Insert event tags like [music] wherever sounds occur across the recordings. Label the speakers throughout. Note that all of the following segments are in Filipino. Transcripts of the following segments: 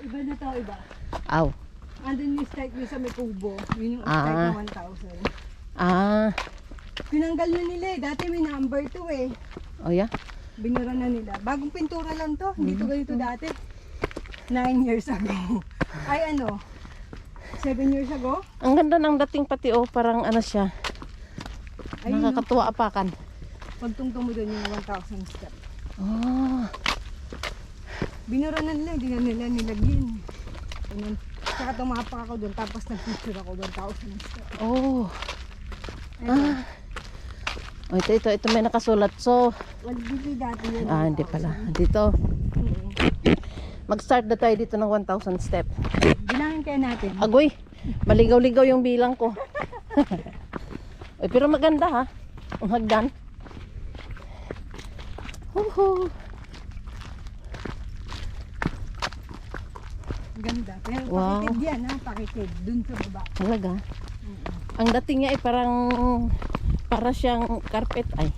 Speaker 1: Iba na to, iba.
Speaker 2: Aw.
Speaker 1: Andun yung strike nyo sa may kubo. Yun yung
Speaker 2: Ah.
Speaker 1: strike na 1,000.
Speaker 2: Ah.
Speaker 1: Tinanggal na nila eh. Dati may number 2 eh.
Speaker 2: Oh yeah.
Speaker 1: Binura na nila. Bagong pintura lang to. Hindi to ganito dati. 9 years ago. [laughs] Ay ano? 7 years ago?
Speaker 2: Ang ganda ng dating pati oh, parang ano siya.
Speaker 1: Ayun.
Speaker 2: Nakakatuwa apakan.
Speaker 1: Pagtungtong mo doon yung 1,000 step.
Speaker 2: Oh.
Speaker 1: Binura na nila. Hindi na nila nilagyan. Ganun. Saka tumapa ako doon. Tapos nag-picture ako 1,000 step.
Speaker 2: Oh.
Speaker 1: Ayun.
Speaker 2: Ah. Oh, ito, ito, ito may nakasulat. So,
Speaker 1: hindi dati yun.
Speaker 2: ah, hindi
Speaker 1: 1,000.
Speaker 2: pala. Dito. Mag-start na tayo dito ng 1,000 step.
Speaker 1: Bilangin kaya natin.
Speaker 2: Agoy, maligaw-ligaw yung bilang ko. [laughs] Uy, pero maganda ha. Ang hagdan. Huhu.
Speaker 1: Pero
Speaker 2: Wow.
Speaker 1: pakitid yan ha. Pakitid. Dun sa baba.
Speaker 2: Talaga. Ang dating niya ay parang para siyang carpet ay.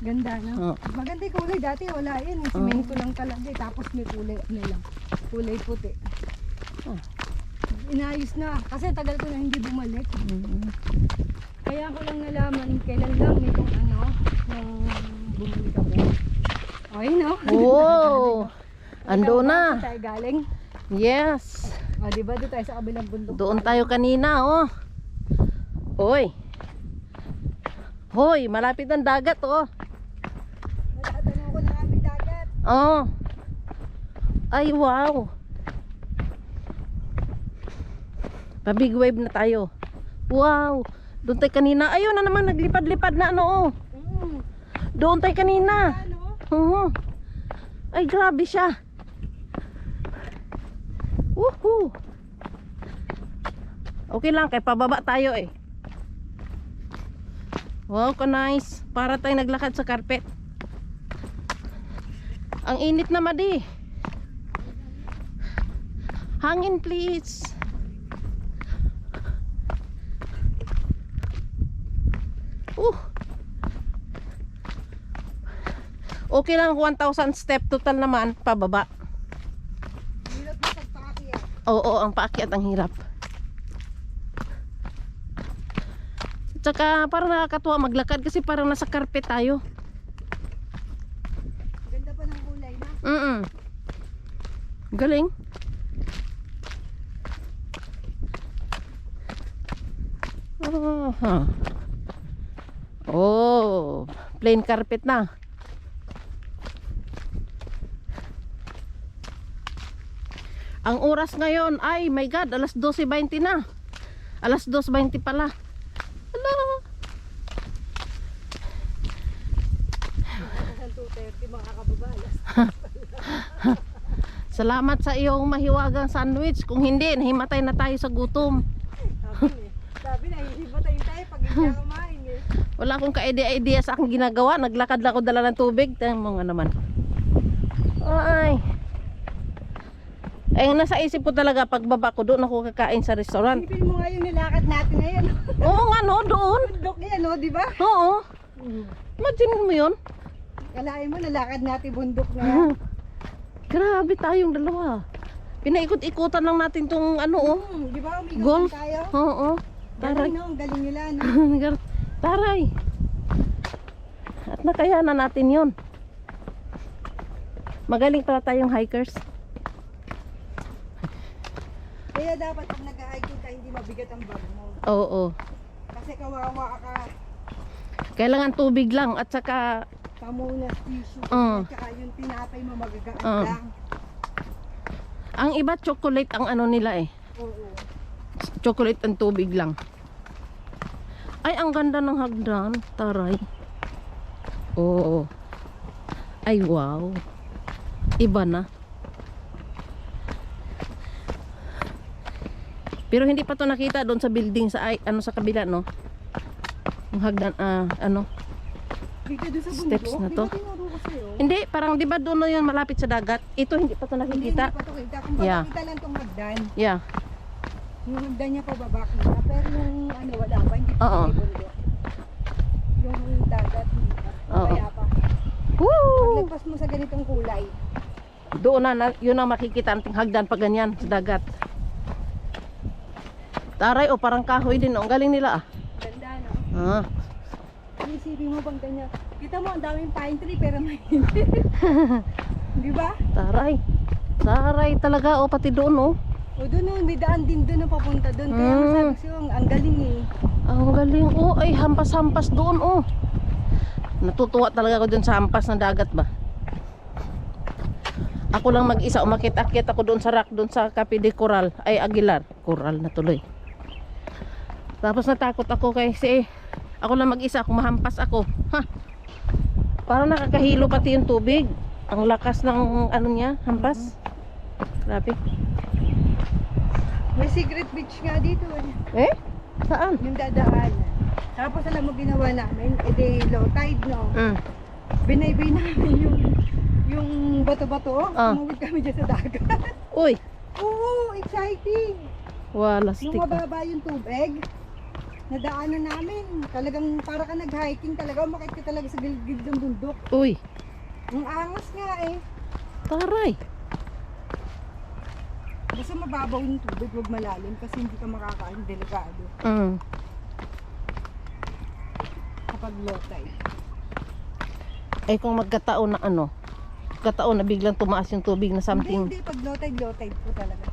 Speaker 1: Ganda no?
Speaker 2: Oh.
Speaker 1: Maganda yung kulay. Dati wala yan. eh. Simento lang talaga. Tapos may kulay ano lang. Kulay puti.
Speaker 2: Oh.
Speaker 1: Inayos na. Kasi tagal ko na hindi bumalik.
Speaker 2: Mm.
Speaker 1: Kaya ko lang nalaman kailan lang nitong ano, nung bumalik ako. Okay, no?
Speaker 2: Wow! [laughs] Ando na.
Speaker 1: Saan tayo galing?
Speaker 2: Yes.
Speaker 1: O, di ba? Doon tayo sa kabilang bundok.
Speaker 2: Doon tayo kanina, oh. Hoy. Hoy, malapit ang dagat, oh.
Speaker 1: Natatanong ko na kami dagat.
Speaker 2: Oh. Ay, wow. Pa-big wave na tayo. Wow. Doon tayo kanina. Ayun na naman, naglipad-lipad na ano, oh.
Speaker 1: Mm.
Speaker 2: Doon tayo kanina.
Speaker 1: Ano?
Speaker 2: Oo. Ay, grabe siya. Woohoo. Okay lang, kay pababa tayo eh. Wow, ka nice. Para tayo naglakad sa carpet. Ang init na madi. Hangin please. Uh. Okay lang 1,000 step total naman pababa. Oo, ang paakyat ang hirap. Tsaka parang nakakatuwa maglakad kasi parang nasa carpet tayo.
Speaker 1: Ganda pa ng kulay na.
Speaker 2: Mm Galing. Oh, huh. oh, plain carpet na. Ang oras ngayon ay, my God, alas 12.20 na. Alas 2.20 pala. Hello.
Speaker 1: Hanggang 2.30 mga kababalas.
Speaker 2: Salamat sa iyong mahiwagang sandwich. Kung hindi, nahimatay na tayo sa gutom.
Speaker 1: Sabi eh. Sabi na, hihibatayin tayo pag hindi ako kumain eh.
Speaker 2: Wala akong ka-idea-idea sa aking ginagawa. Naglakad lang ako dala ng tubig. Tingnan mo nga naman. Ay. Ang nasa isip ko talaga, pagbaba ko, doon ako kakain sa restaurant.
Speaker 1: Isipin mo nga yung nilakad natin ngayon. [laughs]
Speaker 2: Oo nga no, doon.
Speaker 1: Bundok yan, no? Di ba?
Speaker 2: Oo. Imagine mo yun.
Speaker 1: Kalain mo, nalakad natin bundok na yan.
Speaker 2: Grabe tayong dalawa. Pinaikot-ikutan lang natin tong ano oh.
Speaker 1: Hmm, di ba? Umigaw
Speaker 2: Golf.
Speaker 1: tayo.
Speaker 2: Oo. Taray.
Speaker 1: Galing, no? Ang Galing nila, no? [laughs]
Speaker 2: Taray. At nakayanan natin yon. Magaling pala tayong hikers.
Speaker 1: Kaya dapat pag nag-hiking ka, hindi mabigat ang bag mo.
Speaker 2: Oo.
Speaker 1: Kasi kawawa ka,
Speaker 2: Kailangan tubig lang at saka
Speaker 1: pamunas, tissue,
Speaker 2: Mm.
Speaker 1: at saka yung tinapay mo magagaan
Speaker 2: Mm.
Speaker 1: lang.
Speaker 2: ang iba chocolate ang ano nila eh.
Speaker 1: Oo.
Speaker 2: Chocolate ang tubig lang. Ay, ang ganda ng hagdan. Taray. Oo. Ay, wow. Iba na. Pero hindi pa to nakita doon sa building sa ay, ano sa kabila no. Ang hagdan ah ano. Steps na to. Hindi, parang 'di ba doon na 'yun malapit sa dagat. Ito hindi pa to
Speaker 1: Hindi, hindi
Speaker 2: nakikita.
Speaker 1: pa to kita. Kung
Speaker 2: Yeah.
Speaker 1: kita lang tong hagdan,
Speaker 2: Yeah.
Speaker 1: yung hagdan niya pababa kita. Pero yung ano, wala pa, hindi pa
Speaker 2: Oo.
Speaker 1: Yung dagat, hindi pa.
Speaker 2: Oo.
Speaker 1: Pa.
Speaker 2: Woo!
Speaker 1: Paglagpas mo sa ganitong kulay,
Speaker 2: Doon na, na yun ang makikita ang hagdan pa ganyan sa dagat. Taray, o parang kahoy din. oh. Ang galing nila ah.
Speaker 1: Ganda, no?
Speaker 2: Ah.
Speaker 1: Isipin mo bang ganyan. Kita mo, ang daming pine tree pero may hindi. [laughs] Di ba?
Speaker 2: Taray. Taray talaga, o pati doon oh.
Speaker 1: O doon, no, may daan din doon na papunta doon. Kaya
Speaker 2: Mm.
Speaker 1: masabi ko ang, ang galing eh.
Speaker 2: Ang galing oh, ay hampas-hampas doon oh. Natutuwa talaga ako dun sa hampas ng dagat ba. Ako lang mag-isa, umakit-akit ako doon sa rock, doon sa Cape de Coral, ay Aguilar, Coral na tuloy. Tapos natakot ako kasi ako lang mag-isa, kung mahampas ako. Ha? Parang nakakahilo pati yung tubig. Ang lakas ng ano niya, hampas. Grabe.
Speaker 1: May secret beach nga dito eh.
Speaker 2: Eh? Saan?
Speaker 1: Yung dadaan. Tapos alam mo ginawa namin, edi low tide no.
Speaker 2: Mm.
Speaker 1: Binaybay namin yung yung bato-bato.
Speaker 2: Ah.
Speaker 1: Tumawid kami dyan sa dagat.
Speaker 2: Uy, [laughs]
Speaker 1: Oo, exciting.
Speaker 2: wala
Speaker 1: Yung
Speaker 2: stick.
Speaker 1: mababa yung tubig, nadaanan namin. Talagang para ka nag-hiking talaga. Umakit ka talaga sa gilid ng bundok.
Speaker 2: Uy,
Speaker 1: Ang angas nga eh.
Speaker 2: taray.
Speaker 1: Basta mababaw yung tubig, huwag malalim kasi hindi ka makakain. Delikado
Speaker 2: Mm.
Speaker 1: kapag low tide.
Speaker 2: ay kung magkataon na ano magkataon na biglang tumaas yung tubig na
Speaker 1: Hindi,
Speaker 2: something
Speaker 1: hindi. Pag low tide, low tide po talaga.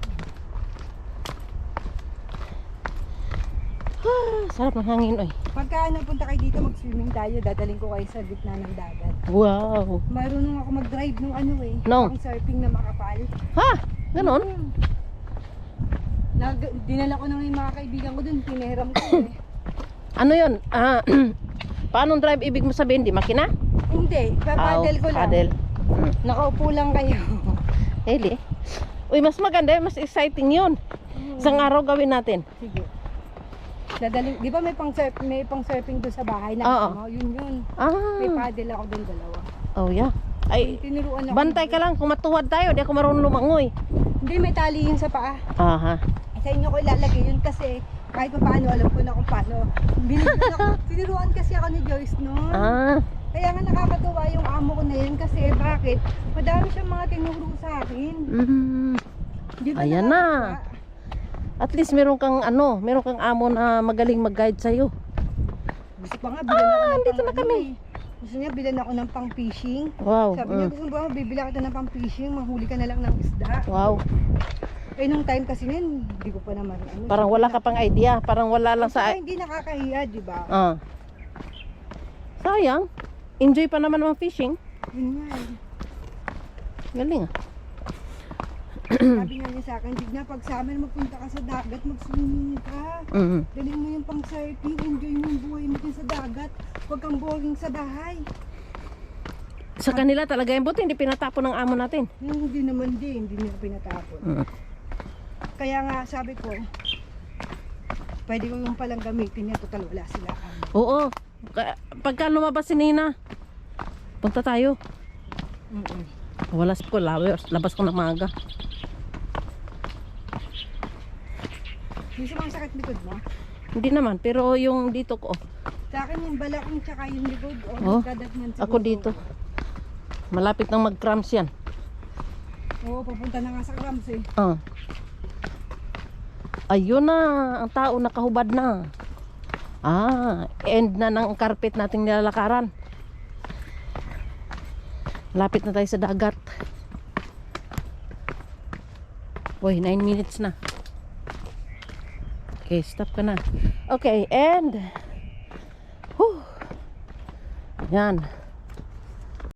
Speaker 2: ah, sarap ng hangin oy
Speaker 1: Pagka napunta kayo dito, mag-swimming tayo. Dadaling ko kayo sa gitna ng dagat.
Speaker 2: wow
Speaker 1: Marunong ako mag-drive nung ano eh.
Speaker 2: No.
Speaker 1: Pang surfing na makapal.
Speaker 2: ha ganon
Speaker 1: Hmm. Nag, dinala ko na nga yung mga kaibigan ko dun. Pinahiram ko eh. [coughs]
Speaker 2: ano yun ah, [clears throat] paanong drive ibig mo sabihin di makina
Speaker 1: Hindi, papadel ko lang.
Speaker 2: paddle mm.
Speaker 1: Nakaupo lang kayo. [laughs]
Speaker 2: Eli uy mas maganda mas exciting yun isang araw gawin natin
Speaker 1: Sige. Dadaling, di ba may pang surf, may pang surfing doon sa bahay na
Speaker 2: Oo.
Speaker 1: mo? Yun yun. May
Speaker 2: ah
Speaker 1: paddle ako doon dalawa.
Speaker 2: oh yeah ay
Speaker 1: Tinuruan ako.
Speaker 2: bantay ka lang kung matuwad tayo di ako marunong lumangoy
Speaker 1: Hindi, may tali yun sa paa.
Speaker 2: aha
Speaker 1: Sa inyo ko ilalagay yun kasi kahit pa paano, alam ko na kung paano. Binigyan ako, [laughs] tinuruan kasi ako ni Joyce noon.
Speaker 2: ah
Speaker 1: Kaya nga nakakatuwa yung amo ko na yun kasi bakit? Madami siyang mga tinuro sa akin.
Speaker 2: mm.
Speaker 1: Di ba
Speaker 2: Ayan
Speaker 1: nakakatuwa?
Speaker 2: At least meron kang ano, meron kang amo na magaling mag-guide sa'yo.
Speaker 1: Gusto pa nga, bilan ako ng pang,
Speaker 2: na
Speaker 1: ano
Speaker 2: kami.
Speaker 1: eh. Gusto niya, bilan ako ng pang fishing.
Speaker 2: Wow.
Speaker 1: Sabi niya,
Speaker 2: mm.
Speaker 1: gusto mo ba, bibila kita ng pang fishing, mahuli ka na lang ng isda.
Speaker 2: Wow.
Speaker 1: Eh, nung time kasi nun, hindi ko pa naman, ano.
Speaker 2: Parang wala ka pang idea. Parang wala lang sa...
Speaker 1: hindi nakakahiya, di ba?
Speaker 2: Ah. Sayang. Enjoy pa naman ang fishing.
Speaker 1: Yun nga eh.
Speaker 2: Galing ah.
Speaker 1: Sabi nga niya sa akin, Digna, pag sa amin magpunta ka sa dagat, mag-swimming ka.
Speaker 2: Mm.
Speaker 1: Daling mo yung pang surfing, enjoy mo yung buhay mo sa dagat. Huwag kang boring sa bahay.
Speaker 2: Sa kanila talaga yung buti, hindi pinatapon ng amo natin.
Speaker 1: Yung hindi naman din, hindi nila pinatapon.
Speaker 2: Mm.
Speaker 1: Kaya nga sabi ko, pwede ko yung palang gamitin niya, total wala sila.
Speaker 2: Oo. Ka- Pagka lumabas si Nina, punta tayo.
Speaker 1: Mm-mm.
Speaker 2: Wala ko, labas, labas ko na maaga.
Speaker 1: Yung sumasakit likod mo,
Speaker 2: Hindi naman, pero yung dito ko,
Speaker 1: sa akin yung balakong tsaka yung likod,
Speaker 2: Oh,
Speaker 1: nagkadatnan
Speaker 2: ako dito. malapit nang mag-cramps yan.
Speaker 1: Oo, papunta na nga sa cramps eh.
Speaker 2: Ah. Ayun na, ang tao nakahubad na. Ah, end na ng carpet nating nilalakaran. Lapit na tayo sa dagat. Uy, 9 minutes na. Okay, stop ka na. Okay, and... Whew. Yan.